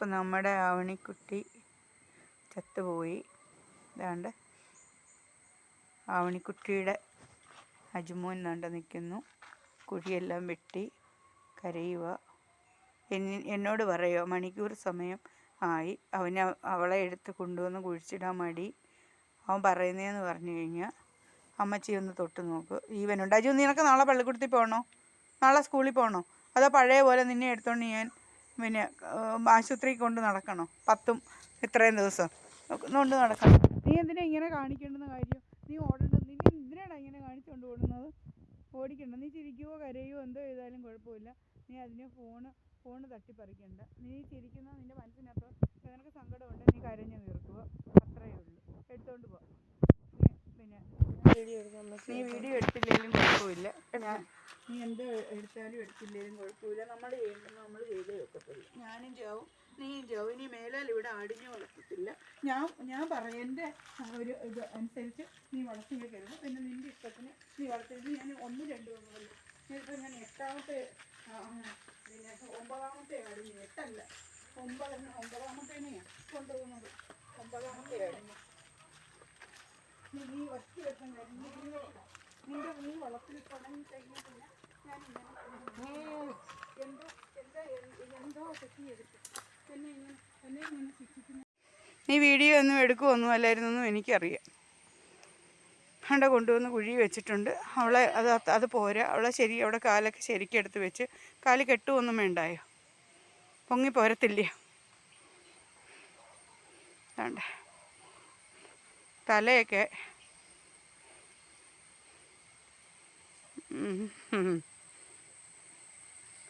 അപ്പം നമ്മുടെ ആവണിക്കുട്ടി ചത്തുപോയി. ഇതാണ്ട് ആവണിക്കുട്ടിയുടെ അജുമോൻ നണ്ട നിൽക്കുന്നു. കുഴിയെല്ലാം വെട്ടി കരയുക. എന്നി എന്നോട് പറയുക മണിക്കൂർ സമയം ആയി. അവന് അവളെ എടുത്ത് കൊണ്ടുവന്ന് കുഴിച്ചിടാൻ മടി. അവൻ പറയുന്നതെന്ന് പറഞ്ഞു കഴിഞ്ഞാൽ അമ്മച്ചി ഒന്ന് തൊട്ട് നോക്ക്. ഈവനുണ്ട് അജു നിനക്ക് നാളെ പള്ളിക്കൂടത്തിൽ പോകണോ നാളെ സ്കൂളിൽ പോകണോ അതോ പഴയ പോലെ നിന്നെ എടുത്തോണ്ട് ഞാൻ പിന്നെ ആശുപത്രി കൊണ്ട് നടക്കണോ? പത്തും ഇത്രയും ദിവസം. കൊണ്ട് നടക്കണം. നീ എന്തിനാ ഇങ്ങനെ കാണിക്കേണ്ടെന്ന കാര്യം? നീ ഓടേണ്ടത് നീ എന്തിനാണ് ഇങ്ങനെ കാണിച്ചുകൊണ്ട് ഓടുന്നത്? ഓടിക്കണ്ട. നീ ചിരിക്കുകയോ കരയോ എന്തോ ചെയ്താലും കുഴപ്പമില്ല. നീ അതിനെ ഫോണ് ഫോണ് തട്ടിപ്പറിക്കണ്ട. നീ ചിരിക്കുന്ന നിന്റെ മനസ്സിനകത്ത് നിനക്ക് സങ്കടമുണ്ട്. നീ കരഞ്ഞു തീർക്കുക അത്രയേ ഉള്ളൂ. എടുത്തോണ്ട് പോ. നീ വീഡിയോ എടുത്തില്ലെങ്കിലും കുഴപ്പമില്ല. ഞാൻ നീ എന്ത് എടുത്താലും എടുത്തില്ലെങ്കിലും കുഴപ്പമില്ല. നമ്മൾ ചെയ്യേണ്ടത് നമ്മൾ ചെയ്തേ ഒക്കത്തുള്ളൂ. ഞാനും ജോവും നീ ജോവിനി ഇനി മേലാൽ ഇവിടെ ആടിനെ വളർത്തത്തില്ല. ഞാൻ ഞാൻ പറയാം എന്റെ ഒരു ഇത് അനുസരിച്ച് നീ വളർത്തി വെക്കരുത് പിന്നെ നിന്റെ ഇഷ്ടത്തിന് നീ വളർത്തരുത് ഞാൻ ഒന്ന് രണ്ട് ഇപ്പൊ ഞാൻ എട്ടാമത്തെ പിന്നെ ഒമ്പതാമത്തെ ആടിനെ എട്ടല്ല ഒമ്പതെണ്ണം ഒമ്പതാമത്തേനെയാണ് കൊണ്ടുപോകുന്നത്. ഒമ്പതാമത്തെ ആടിനെ. നീ ഈ ഒറ്റ നീ വളത്തിൽ ഞാൻ എന്തോ എന്താ നീ വീഡിയോ ഒന്നും എടുക്കുമൊന്നും അല്ലായിരുന്നൊന്നും എനിക്കറിയാം. അവിടെ കൊണ്ടുവന്ന് കുഴി വെച്ചിട്ടുണ്ട്. അവളെ അത് അത് പോരാ. അവളെ ശരി അവിടെ കാലൊക്കെ ശരിക്കും എടുത്ത് വെച്ച് കാൽ കെട്ടുമൊന്നും വേണ്ടായോ? പൊങ്ങി പോരത്തില്ല വേണ്ട തലയൊക്കെ.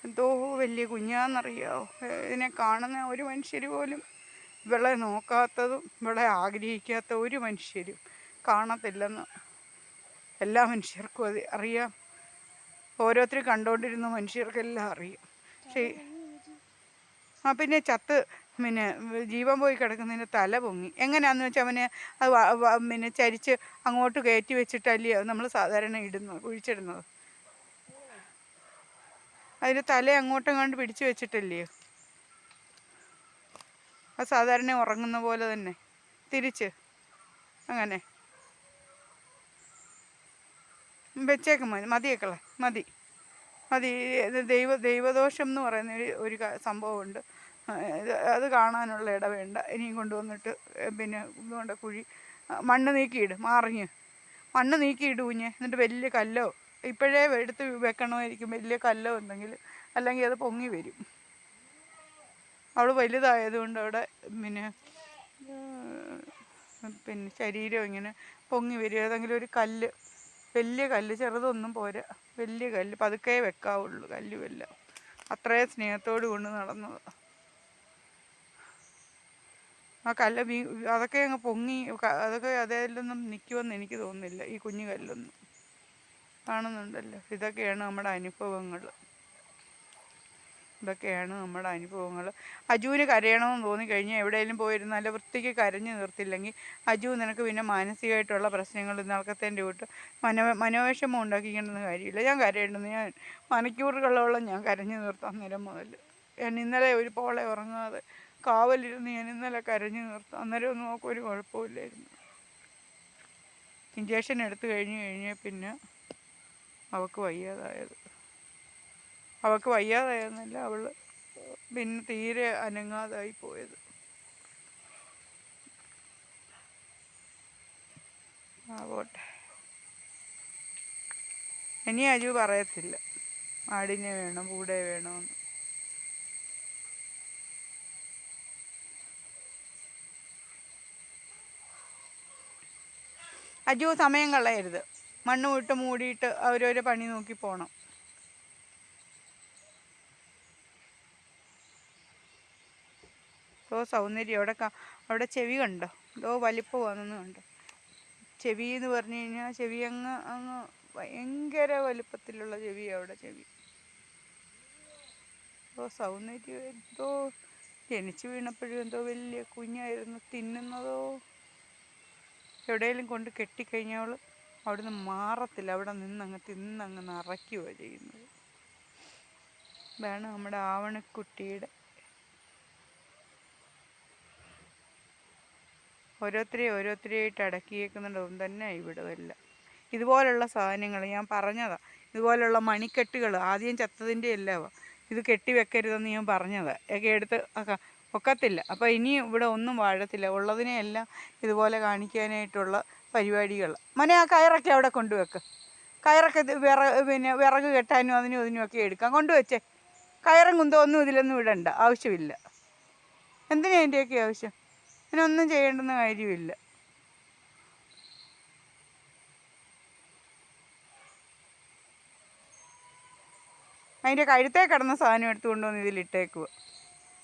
എന്തോ വലിയ കുഞ്ഞാന്നറിയാവോ ഇതിനെ കാണുന്ന ഒരു മനുഷ്യർ പോലും ഇവളെ നോക്കാത്തതും ഇവളെ ആഗ്രഹിക്കാത്ത ഒരു മനുഷ്യരും കാണത്തില്ലെന്ന്. എല്ലാ മനുഷ്യർക്കും അത് അറിയാം. ഓരോരുത്തർ കണ്ടുകൊണ്ടിരുന്ന മനുഷ്യർക്കെല്ലാം അറിയാം. പക്ഷേ ആ പിന്നെ ചത്ത് പിന്നെ ജീവൻ പോയി കിടക്കുന്നതിന്റെ തല പൊങ്ങി. എങ്ങനെയാണെന്ന് വെച്ചാൽ അവന് അത് പിന്നെ ചരിച്ച് അങ്ങോട്ട് കയറ്റി വെച്ചിട്ടല്ലയോ നമ്മൾ സാധാരണ ഇടുന്നത് കുഴിച്ചിടുന്നത്. അതിന്റെ തല അങ്ങോട്ടും കണ്ട് പിടിച്ചു വെച്ചിട്ടല്ലേ? അത് സാധാരണ ഉറങ്ങുന്ന പോലെ തന്നെ. തിരിച്ച്. അങ്ങനെ. വെച്ചേക്ക മതി മതിയേക്കളെ മതി. മതി. ദൈവ ദൈവദോഷം എന്ന് പറയുന്ന ഒരു സംഭവമുണ്ട്. അത് കാണാനുള്ള ഇട വേണ്ട ഇനിയും കൊണ്ടുവന്നിട്ട് പിന്നെ ഇതുകൊണ്ട് കുഴി മണ്ണ് നീക്കിയിട് മാറിഞ്ഞ് മണ്ണ് നീക്കിയിട് കുഞ്ഞ് എന്നിട്ട് വലിയ കല്ലോ. ഇപ്പോഴേ എടുത്ത് വെക്കണമായിരിക്കും വലിയ കല്ലോ എന്തെങ്കിലും അല്ലെങ്കിൽ അത് പൊങ്ങി വരും. അവൾ വലുതായതുകൊണ്ട് അവിടെ പിന്നെ പിന്നെ ശരീരം ഇങ്ങനെ പൊങ്ങി വരും. ഏതെങ്കിലും ഒരു കല്ല് വലിയ കല്ല് ചെറുതൊന്നും പോരാ. വലിയ കല്ല് പതുക്കെ വെക്കാവുള്ളൂ കല്ലുമെല്ലാം. അത്രയും സ്നേഹത്തോട് കൊണ്ട് നടന്നത്. ആ കല്ല് വീ അതൊക്കെ അങ്ങ് പൊങ്ങി അതൊക്കെ അതിലൊന്നും നിൽക്കുമെന്ന് എനിക്ക് തോന്നുന്നില്ല ഈ കുഞ്ഞു കല്ലൊന്നും. കാണുന്നുണ്ടല്ലോ ഇതൊക്കെയാണ് നമ്മുടെ അനുഭവങ്ങൾ. ഇതൊക്കെയാണ് നമ്മുടെ അനുഭവങ്ങൾ. അജുവിന് കരയണമെന്ന് തോന്നിക്കഴിഞ്ഞാൽ എവിടെയെങ്കിലും പോയിരുന്നാൽ വൃത്തിക്ക് കരഞ്ഞു നിർത്തില്ലെങ്കിൽ അജു നിനക്ക് പിന്നെ മാനസികമായിട്ടുള്ള പ്രശ്നങ്ങൾ നടക്കത്തേന്റെ വിട്ട്. മനോ മനോവിഷമം ഉണ്ടാക്കിക്കേണ്ടെന്ന് കാര്യമില്ല. ഞാൻ കരയേണ്ടെന്ന്. ഞാൻ മണിക്കൂറുകളോളം ഞാൻ കരഞ്ഞു നിർത്താം നേരം മുതൽ. ഞാൻ ഇന്നലെ ഒരു പോളെ ഉറങ്ങാതെ കാവലിരുന്ന് ഞാൻ ഇന്നലെ കരഞ്ഞു നിർത്തും. അന്നേരം ഒന്നും നോക്കും ഒരു കുഴപ്പമില്ലായിരുന്നു ഇഞ്ചക്ഷൻ എടുത്തു കഴിഞ്ഞ് കഴിഞ്ഞാൽ പിന്നെ അവൾക്ക് വയ്യാതായത്. അവൾക്ക് വയ്യാതായെന്നല്ല അവൾ പിന്നെ തീരെ അനങ്ങാതായി പോയത്. ആവോട്ടെ. ഇനി അജു പറയത്തില്ല. ആടിനെ വേണം കൂടെ വേണമെന്ന് അജു സമയം കളയരുത്. മണ്ണ് വിട്ട് മൂടിയിട്ട് അവരവരെ പണി നോക്കി പോകണം ഓ സൗന്ദര്യം. അവിടെ അവിടെ ചെവി കണ്ടോ? എന്തോ വലിപ്പമാണെന്ന് കണ്ടോ? ചെവി എന്ന് പറഞ്ഞു കഴിഞ്ഞാൽ ചെവി അങ്ങ് അങ്ങ് ഭയങ്കര വലിപ്പത്തിലുള്ള ചെവി അവിടെ ചെവി. ഓ സൗന്ദര്യം എന്തോ ജനിച്ചു വീണപ്പോഴും എന്തോ വലിയ കുഞ്ഞായിരുന്നു. തിന്നുന്നതോ? എവിടെയെങ്കിലും കൊണ്ട് കെട്ടിക്കഴിഞ്ഞവൾ നിന്ന് മാറത്തില്ല. അവിടെ നിന്നങ്ങ് തിന്നങ്ങ് നിറയ്ക്കുക ചെയ്യുന്നത്. വേണം നമ്മുടെ ആവണക്കുട്ടിയുടെ ഓരോരുത്തരെ ഓരോരുത്തരെയായിട്ട് അടക്കിയേക്കുന്നുണ്ടാവും തന്നെ ഇവിടെയല്ല ഇതുപോലുള്ള സാധനങ്ങൾ ഞാൻ പറഞ്ഞതാണ് ഇതുപോലുള്ള മണിക്കെട്ടുകൾ ആദ്യം ചത്തതിന്റെ എല്ലാവാണ് ഇത് കെട്ടി വെക്കരുതെന്ന് ഞാൻ പറഞ്ഞതാണ് ഒക്കെ എടുത്ത് ഒക്കത്തില്ല. അപ്പോൾ ഇനി ഇവിടെ ഒന്നും വാഴത്തില്ല. ഉള്ളതിനെയെല്ലാം ഇതുപോലെ കാണിക്കാനായിട്ടുള്ള പരിപാടികൾ. മനെ ആ കയറൊക്കെ അവിടെ കൊണ്ടുവെക്ക്. കയറൊക്കെ വിറ പിന്നെ വിറക് കെട്ടാനും അതിനും ഇതിനും ഒക്കെ എടുക്കാം. കൊണ്ടുവച്ചേ. കയറും കുന്തോ ഒന്നും ഇതിലൊന്നും ഇടണ്ട. ആവശ്യമില്ല. എന്തിനാ അതിന്റെയൊക്കെ ആവശ്യം? ഇതിനൊന്നും ചെയ്യേണ്ടുന്ന കാര്യമില്ല. അതിന്റെ കഴുത്തേ കിടന്ന സാധനം എടുത്ത് കൊണ്ടുവന്ന്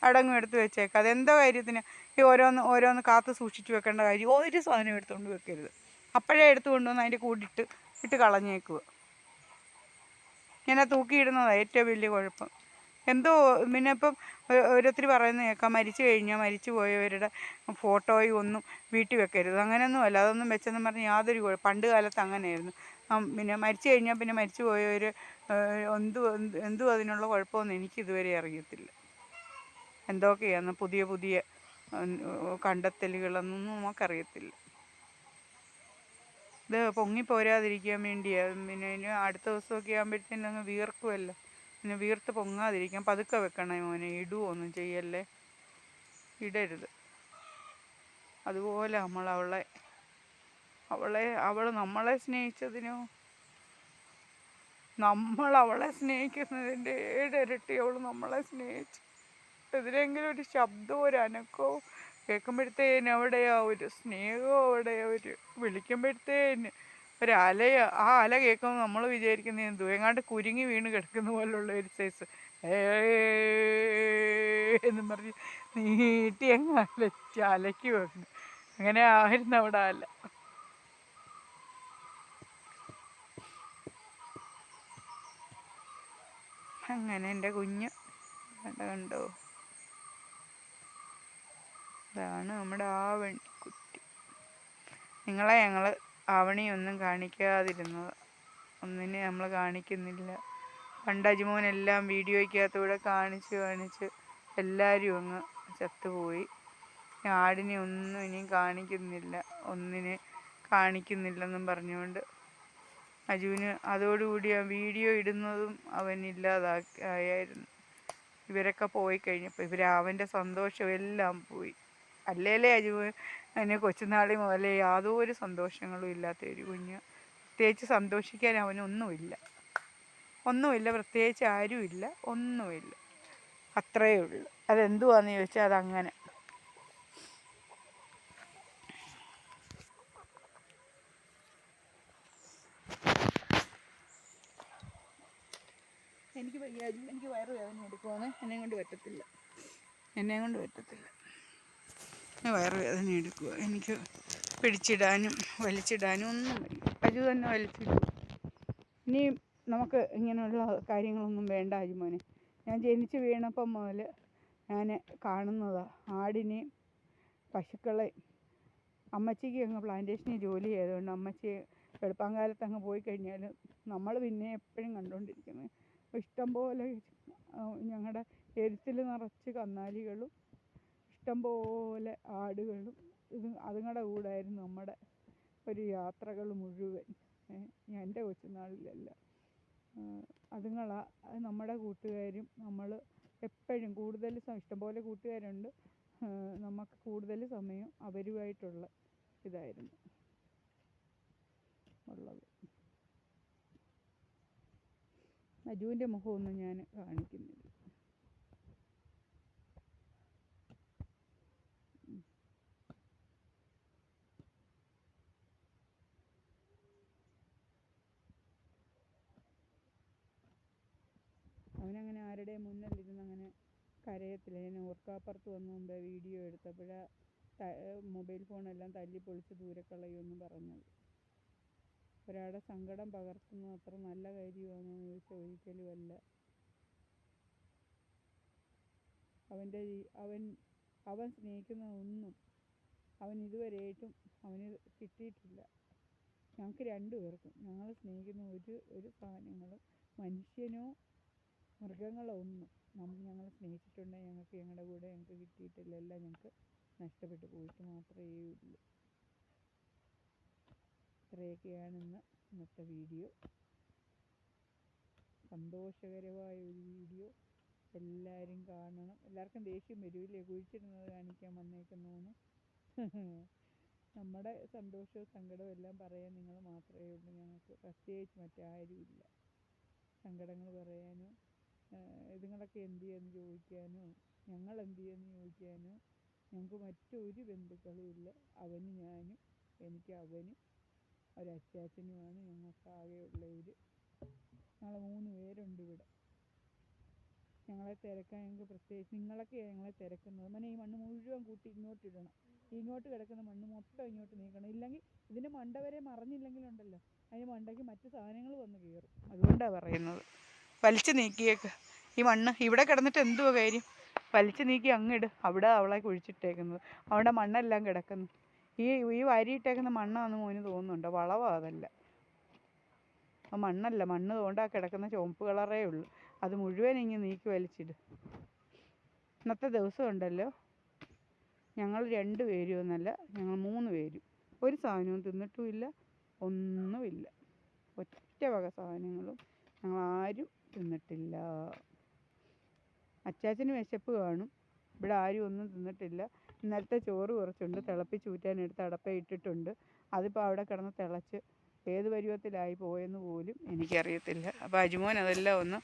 അടങ്ങും എടുത്ത് വെച്ചേക്കാം. അതെന്തോ കാര്യത്തിന് ഈ ഓരോന്ന് ഓരോന്ന് കാത്ത് സൂക്ഷിച്ച് വെക്കേണ്ട കാര്യം. ഒരു സാധനം എടുത്തുകൊണ്ട് വെക്കരുത്. അപ്പോഴേ എടുത്തു കൊണ്ടുവന്ന് അതിന്റെ കൂടിയിട്ട് ഇട്ട് കളഞ്ഞേക്കുക. ഇങ്ങനെ തൂക്കിയിടുന്നതാണ് ഏറ്റവും വലിയ കുഴപ്പം. എന്തോ പിന്നെ ഇപ്പം ഓരോരുത്തർ പറയുന്നത് കേൾക്കാം. മരിച്ചു കഴിഞ്ഞാൽ മരിച്ചു പോയവരുടെ ഫോട്ടോയും ഒന്നും വീട്ടിൽ വെക്കരുത്. അങ്ങനെയൊന്നും അല്ല. അതൊന്നും വെച്ചെന്ന് പറഞ്ഞാൽ യാതൊരു കുഴപ്പം പണ്ട് കാലത്ത് അങ്ങനെയായിരുന്നു. പിന്നെ മരിച്ചു കഴിഞ്ഞാൽ പിന്നെ മരിച്ചു പോയവർ എന്തു എന്തു അതിനുള്ള കുഴപ്പമൊന്നും എനിക്കിതുവരെ അറിയത്തില്ല. എന്തൊക്കെയാണ് പുതിയ പുതിയ കണ്ടെത്തലുകളൊന്നും നമുക്കറിയത്തില്ല. ഇത് പൊങ്ങി പോരാതിരിക്കാൻ വേണ്ടിയാണ് പിന്നെ ഇനി അടുത്ത ദിവസമൊക്കെ ആകുമ്പോഴത്തേനും അങ്ങ് വീർക്കുമല്ലോ പിന്നെ വീർത്ത് പൊങ്ങാതിരിക്കാൻ പതുക്കെ വെക്കണേ മോനെ. ഇടുവോ ഒന്നും ചെയ്യല്ലേ? ഇടരുത്. അതുപോലെ നമ്മൾ അവളെ അവളെ അവൾ നമ്മളെ സ്നേഹിച്ചതിനോ? നമ്മൾ അവളെ സ്നേഹിക്കുന്നതിന്റെ ഏഴിരട്ടി അവൾ നമ്മളെ സ്നേഹിച്ചു. എതിരെങ്കിലും ഒരു ശബ്ദമോ ഒരു അനക്കവും കേൾക്കുമ്പോഴത്തേന് അവിടെയാ ഒരു സ്നേഹവും അവിടെ ഒരു വിളിക്കുമ്പോഴത്തേന് ഒരു അലയ ആ അല കേൾക്കുമ്പോൾ നമ്മൾ വിചാരിക്കുന്ന എന്തോ? എങ്ങാണ്ട് കുരുങ്ങി വീണ് കിടക്കുന്ന പോലുള്ള ഒരു സൈസ്. എന്ന് പറഞ്ഞ് നീട്ടി അങ്ങ് അലച്ച് അലക്കി വന്നു അങ്ങനെ ആയിരുന്നു അവിടെ അല. അങ്ങനെ എന്റെ കുഞ്ഞ്. കണ്ടോ? ഇതാണ് നമ്മുടെ ആവണിക്കുട്ടി നിങ്ങളെ ഞങ്ങൾ ആവണിയൊന്നും കാണിക്കാതിരുന്നത്. ഒന്നിനെ നമ്മൾ കാണിക്കുന്നില്ല. പണ്ട് അജിമോനെല്ലാം വീഡിയോയ്ക്കകത്തൂടെ കാണിച്ച് കാണിച്ച് എല്ലാവരും അങ്ങ് ചത്തുപോയി. ആടിനെ ഒന്നും ഇനിയും കാണിക്കുന്നില്ല. ഒന്നിനെ കാണിക്കുന്നില്ലെന്നും പറഞ്ഞുകൊണ്ട് അജുവിന് അതോടുകൂടി ആ വീഡിയോ ഇടുന്നതും അവൻ ഇല്ലാതാക്കി ആയായിരുന്നു. ഇവരൊക്കെ പോയി കഴിഞ്ഞപ്പോൾ ഇവർ അവന്റെ സന്തോഷം എല്ലാം പോയി. അല്ലേലേ അജു അതിന് കൊച്ചുനാളി മുതലേ യാതൊരു സന്തോഷങ്ങളും ഇല്ലാത്ത ഒരു കുഞ്ഞ്. പ്രത്യേകിച്ച് സന്തോഷിക്കാൻ അവനൊന്നുമില്ല. ഒന്നുമില്ല പ്രത്യേകിച്ച് ആരുമില്ല ഒന്നുമില്ല. അത്രയേ ഉള്ളൂ. അതെന്തുവാന്ന് ചോദിച്ചാൽ അതങ്ങനെ. എനിക്ക് വയ്യാതില്ല എനിക്ക് വയറ് വേദന എടുക്കുവാണ് എന്നെ കൊണ്ട് പറ്റത്തില്ല. എന്നെ കൊണ്ട് പറ്റത്തില്ല. എന്നെ വയറ് വേദന എടുക്കുക. എനിക്ക് പിടിച്ചിടാനും വലിച്ചിടാനും ഒന്നും വയ്യ. തന്നെ വലിച്ചിടും. ഇനി നമുക്ക് ഇങ്ങനെയുള്ള കാര്യങ്ങളൊന്നും വേണ്ട അജുമോനെ ഞാൻ ജനിച്ച് വീണപ്പം മുതൽ ഞാൻ കാണുന്നതാണ് ആടിനെയും പശുക്കളെയും അമ്മച്ചിക്ക് അങ്ങ് പ്ലാന്റേഷനിൽ ജോലി ചെയ്തുകൊണ്ട് അമ്മച്ചി വെളുപ്പാങ്കാലത്ത് അങ്ങ് പോയി കഴിഞ്ഞാൽ നമ്മൾ പിന്നെ എപ്പോഴും കണ്ടുകൊണ്ടിരിക്കുന്നത് ഇഷ്ടംപോലെ ഞങ്ങളുടെ എരുത്തിൽ നിറച്ച് കന്നാലികളും ഇഷ്ടംപോലെ ആടുകളും ഇത് അതുങ്ങളുടെ കൂടായിരുന്നു നമ്മുടെ ഒരു യാത്രകൾ മുഴുവൻ. എന്റെ കൊച്ചുനാളിലല്ല. അതുങ്ങളാ നമ്മുടെ കൂട്ടുകാരും നമ്മൾ എപ്പോഴും കൂടുതൽ ഇഷ്ടംപോലെ കൂട്ടുകാരുണ്ട്. നമുക്ക് കൂടുതൽ സമയം അവരുമായിട്ടുള്ള ഇതായിരുന്നു ഉള്ളത്. അജുവിന്റെ മുഖമൊന്നും ഞാൻ കാണിക്കുന്നില്ല. ആരുടെയും മുന്നിലിരുന്ന് അങ്ങനെ കരയത്തില്ല. ഞാൻ ഓർക്കാപ്പുറത്ത് വന്നു മുമ്പേ വീഡിയോ എടുത്തപ്പോഴാണ് മൊബൈൽ ഫോണെല്ലാം തല്ലി പൊളിച്ച് ദൂരെ കളയുമെന്ന് പറഞ്ഞത്. ഒരാളുടെ സങ്കടം പകർത്തുന്നത് അത്ര നല്ല കാര്യമാണോ എന്ന് ചോദിച്ചാൽ ഒരിക്കലും അല്ല. അവന്റെ അവൻ അവൻ സ്നേഹിക്കുന്ന ഒന്നും അവൻ ഇതുവരെയായിട്ടും അവന് കിട്ടിയിട്ടില്ല. ഞങ്ങൾക്ക് രണ്ടുപേർക്കും. ഞങ്ങൾ സ്നേഹിക്കുന്ന ഒരു ഒരു സാധനങ്ങളും മനുഷ്യനോ മൃഗങ്ങളോ ഒന്നും നമ്മ ഞങ്ങൾ സ്നേഹിച്ചിട്ടുണ്ട്. ഞങ്ങൾക്ക് ഞങ്ങളുടെ കൂടെ ഞങ്ങൾക്ക് കിട്ടിയിട്ടില്ല. എല്ലാം ഞങ്ങൾക്ക് നഷ്ടപ്പെട്ടു പോയിട്ട് മാത്രമേ ഉള്ളൂ. ഇത്രയൊക്കെയാണ് ഇന്ന് ഇന്നത്തെ വീഡിയോ. സന്തോഷകരമായ ഒരു വീഡിയോ. എല്ലാവരും കാണണം. എല്ലാവർക്കും ദേഷ്യം വരില്ലേ? കുഴിച്ചിടുന്നത് കാണിക്കാൻ വന്നേക്കുന്നു നമ്മുടെ സന്തോഷവും സങ്കടവും എല്ലാം പറയാൻ നിങ്ങൾ മാത്രമേ ഉള്ളൂ. ഞങ്ങൾക്ക് പ്രത്യേകിച്ച് മറ്റാരുമില്ല. സങ്കടങ്ങൾ പറയാനോ ഇതുങ്ങളൊക്കെ എന്ത് ചെയ്യുമെന്ന് ചോദിക്കാനോ ഞങ്ങൾ എന്ത് ചെയ്യുമെന്ന് ചോദിക്കാനോ ഞങ്ങൾക്ക് മറ്റൊരു ബന്ധുക്കളും ഇല്ല. അവനും ഞാനും എനിക്ക് അവനും ഒരച്ചാച്ചനുമാണ് ഞങ്ങൾക്കാകെയുള്ളവർ ഞങ്ങൾ മൂന്ന് പേരുണ്ട് ഇവിടെ. ഞങ്ങളെ തിരക്കാൻ ഞങ്ങൾക്ക് പ്രത്യേകിച്ച് നിങ്ങളൊക്കെ ഞങ്ങളെ തിരക്കുന്നത് മനെ ഈ മണ്ണ് മുഴുവൻ കൂട്ടി ഇങ്ങോട്ട് ഇടണം. ഇങ്ങോട്ട് കിടക്കുന്ന മണ്ണ് മൊത്തം ഇങ്ങോട്ട് നീക്കണം. ഇല്ലെങ്കിൽ ഇതിന്റെ മണ്ട വരെ മറിഞ്ഞില്ലെങ്കിലുണ്ടല്ലോ അതിന് മണ്ടയ്ക്ക് മറ്റു സാധനങ്ങൾ വന്ന് കയറും. അതുകൊണ്ടാണ് പറയുന്നത്. വലിച്ചു നീക്കിയേക്ക്. ഈ മണ്ണ് ഇവിടെ കിടന്നിട്ട് എന്തുവാ കാര്യം? വലിച്ചു നീക്കി അങ്ങിട് അവിടെ അവളെ കുഴിച്ചിട്ടേക്കുന്നത്. അവിടെ മണ്ണെല്ലാം കിടക്കുന്നു. ഈ ഈ വാരിയിട്ടേക്കുന്ന മണ്ണാണെന്ന് മോന് തോന്നുന്നുണ്ടോ. വളവാ അതല്ല. ആ മണ്ണല്ല. മണ്ണ് തോണ്ടാ കിടക്കുന്ന ചുവപ്പ് കളറേ ഉള്ളൂ. അത് മുഴുവൻ ഇങ്ങ് നീക്കി വലിച്ചിട്. ഇന്നത്തെ ദിവസം ഉണ്ടല്ലോ. ഞങ്ങൾ രണ്ട് പേരും എന്നല്ല ഞങ്ങൾ മൂന്ന് പേരും. ഒരു സാധനവും തിന്നിട്ടുമില്ല ഒന്നുമില്ല. ഒറ്റ വക സാധനങ്ങളും ഞങ്ങൾ ആരും തിന്നിട്ടില്ല. അച്ചാച്ചന് വിശപ്പ് കാണും. ഇവിടെ ആരും ഒന്നും തിന്നിട്ടില്ല. ഇന്നലത്തെ ചോറ് കുറച്ചുണ്ട്. തിളപ്പിച്ച് ഊറ്റാനെടുത്ത് അടപ്പ ഇട്ടിട്ടുണ്ട്. അതിപ്പോൾ അവിടെ കിടന്ന് തിളച്ച് ഏത് പരുവത്തിലായി പോയെന്ന് പോലും എനിക്കറിയത്തില്ല. അപ്പോൾ അജുമോൻ അതെല്ലാം ഒന്ന്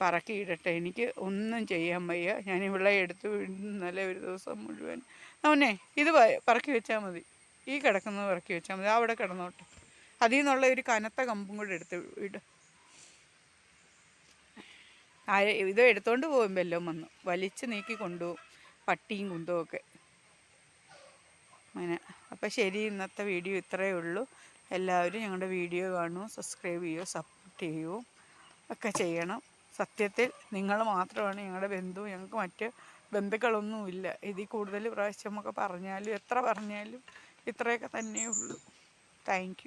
പറക്കിയിടട്ടെ എനിക്ക് ഒന്നും ചെയ്യാൻ വയ്യ. ഞാൻ ഇവിടെ എടുത്ത് ഇന്നലെ ഒരു ദിവസം മുഴുവൻ. അവനെ ഇത് പറക്കി വെച്ചാൽ മതി. ഈ കിടക്കുന്നത് പറക്കി വെച്ചാൽ മതി. അവിടെ കിടന്നോട്ടെ. അതിൽ നിന്നുള്ള ഒരു കനത്ത കമ്പും കൂടെ എടുത്ത് ഇട്. ഇത് എടുത്തോണ്ട് പോകും വല്ലതും വന്ന്. വലിച്ചു നീക്കി കൊണ്ടുപോകും പട്ടിയും കുന്തവും അങ്ങനെ. അപ്പം ശരി ഇന്നത്തെ വീഡിയോ ഇത്രയേ ഉള്ളൂ. എല്ലാവരും ഞങ്ങളുടെ വീഡിയോ കാണുമോ സബ്സ്ക്രൈബ് ചെയ്യൂ സപ്പോർട്ട് ചെയ്യൂ ഒക്കെ ചെയ്യണം. സത്യത്തിൽ നിങ്ങൾ മാത്രമാണ് ഞങ്ങളുടെ ബന്ധു. ഞങ്ങൾക്ക് മറ്റ് ബന്ധുക്കളൊന്നുമില്ല ഇതിൽ കൂടുതൽ പ്രാവശ്യമൊക്കെ പറഞ്ഞാലും എത്ര പറഞ്ഞാലും ഇത്രയൊക്കെ തന്നെയേ ഉള്ളൂ. താങ്ക്